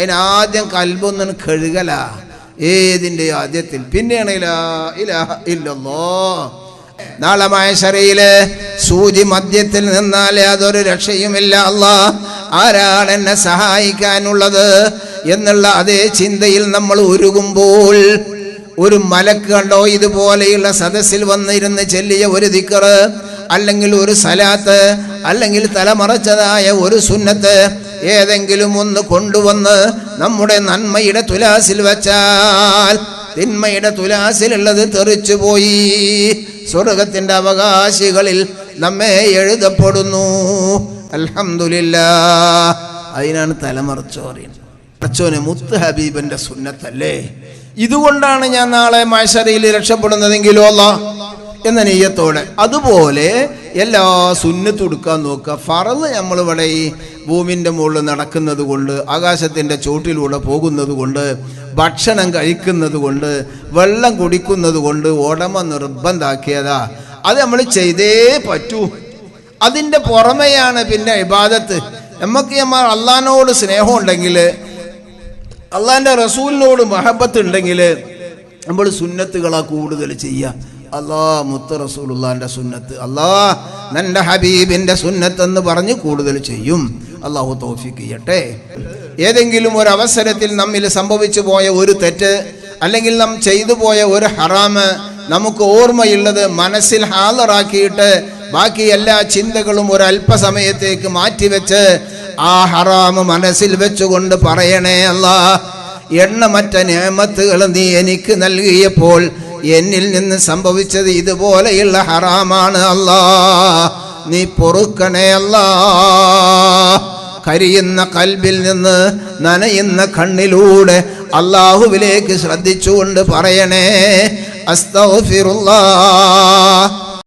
അതിനാദ്യം കൽബൊന്നും കഴുകല. ഏതിന്റെ ആദ്യത്തിൽ? പിന്നെയാണ് ഇലാ ഇലാഹ ഇല്ലല്ലോ. നാളെ മായശരയിൽ സൂചി മദ്യത്തിൽ നിന്നാലേ അതൊരു രക്ഷയുമില്ല. അല്ല ആരാണ് എന്നെ സഹായിക്കാനുള്ളത് എന്നുള്ള അതേ ചിന്തയിൽ നമ്മൾ ഉരുകുമ്പോൾ ഒരു മലക്ക് കണ്ടോ ഇതുപോലെയുള്ള സദസ്സിൽ വന്നിരുന്ന് ചെല്ലിയ ഒരു ദിക്കറ് അല്ലെങ്കിൽ ഒരു സലാത്ത് അല്ലെങ്കിൽ തലമറച്ചതായ ഒരു സുന്നത്ത് ഏതെങ്കിലും ഒന്ന് കൊണ്ടുവന്ന് നമ്മുടെ നന്മയുടെ തുലാസിൽ വച്ചാൽ തിന്മയുടെ തുലാസിലുള്ളത് തെറിച്ചുപോയി സ്വർഗത്തിന്റെ അവകാശികളിൽ നമ്മെ എഴുതപ്പെടുന്നു. അലഹമില്ല അതിനാണ് തലമറച്ചോറിയൻ അച്ചോനെ മുത്ത് ഹബീബിന്റെ സുന്നത്തല്ലേ? ഇതുകൊണ്ടാണ് ഞാൻ നാളെ മാശരയിൽ രക്ഷപ്പെടുന്നതെങ്കിലോ അല്ല എന്ന നെയ്യത്തോടെ. അതുപോലെ എല്ലാ സുന്നത്ത് കൊടുക്കാൻ നോക്കുക. ഫറന്ന് നമ്മളിവിടെ ഈ ഭൂമിന്റെ മുകളിൽ നടക്കുന്നത് കൊണ്ട് ആകാശത്തിന്റെ ചോട്ടിലൂടെ പോകുന്നത് കൊണ്ട് ഭക്ഷണം കഴിക്കുന്നത് കൊണ്ട് വെള്ളം കുടിക്കുന്നത് കൊണ്ട് ഉടമ നിർബന്ധാക്കിയതാ. അത് നമ്മൾ ചെയ്തേ പറ്റൂ. അതിന്റെ പുറമെയാണ് പിന്നെ ഇബാദത്ത്. നമുക്ക് നമ്മൾ അള്ളഹാനോട് സ്നേഹം ഉണ്ടെങ്കിൽ അള്ളാഹിന്റെ റസൂലിനോട് മഹബത്ത് ഉണ്ടെങ്കിൽ നമ്മൾ സുന്നത്തുകളാണ് കൂടുതൽ ചെയ്യുക. അല്ലാ മുത്ത റസൂലുള്ളാന്റെ സുന്നത്ത്. അല്ലാ നന്റെ ഹബീബിന്റെ സുന്നത്ത് എന്ന് പറഞ്ഞ് കൂടുതൽ ചെയ്യും. അള്ളാഹു തോഫിക്ക് ചെയ്യട്ടെ. ഏതെങ്കിലും ഒരു അവസരത്തിൽ നമ്മിൽ സംഭവിച്ചു പോയ ഒരു തെറ്റ് അല്ലെങ്കിൽ നാം ചെയ്തു പോയ ഒരു ഹറാമ് നമുക്ക് ഓർമ്മയുള്ളത് മനസ്സിൽ ഹാലറാക്കിയിട്ട് ബാക്കി എല്ലാ ചിന്തകളും ഒരു അല്പസമയത്തേക്ക് മാറ്റിവെച്ച് ആ ഹറാമ് മനസ്സിൽ വെച്ചുകൊണ്ട് പറയണേ അല്ല എണ്ണമറ്റ നേമത്തുകൾ നീ എനിക്ക് നൽകിയപ്പോൾ എന്നിൽ നിന്ന് സംഭവിച്ചത് ഇതുപോലെയുള്ള ഹറാമാണ് അല്ലാ. നീ പൊറുക്കണേ അല്ലാ. കരിയുന്ന കൽബിൽ നിന്ന് നനയുന്ന കണ്ണിലൂടെ അള്ളാഹുവിലേക്ക് ശ്രദ്ധിച്ചുകൊണ്ട് പറയണേ അസ്തൗഫിറുല്ലാ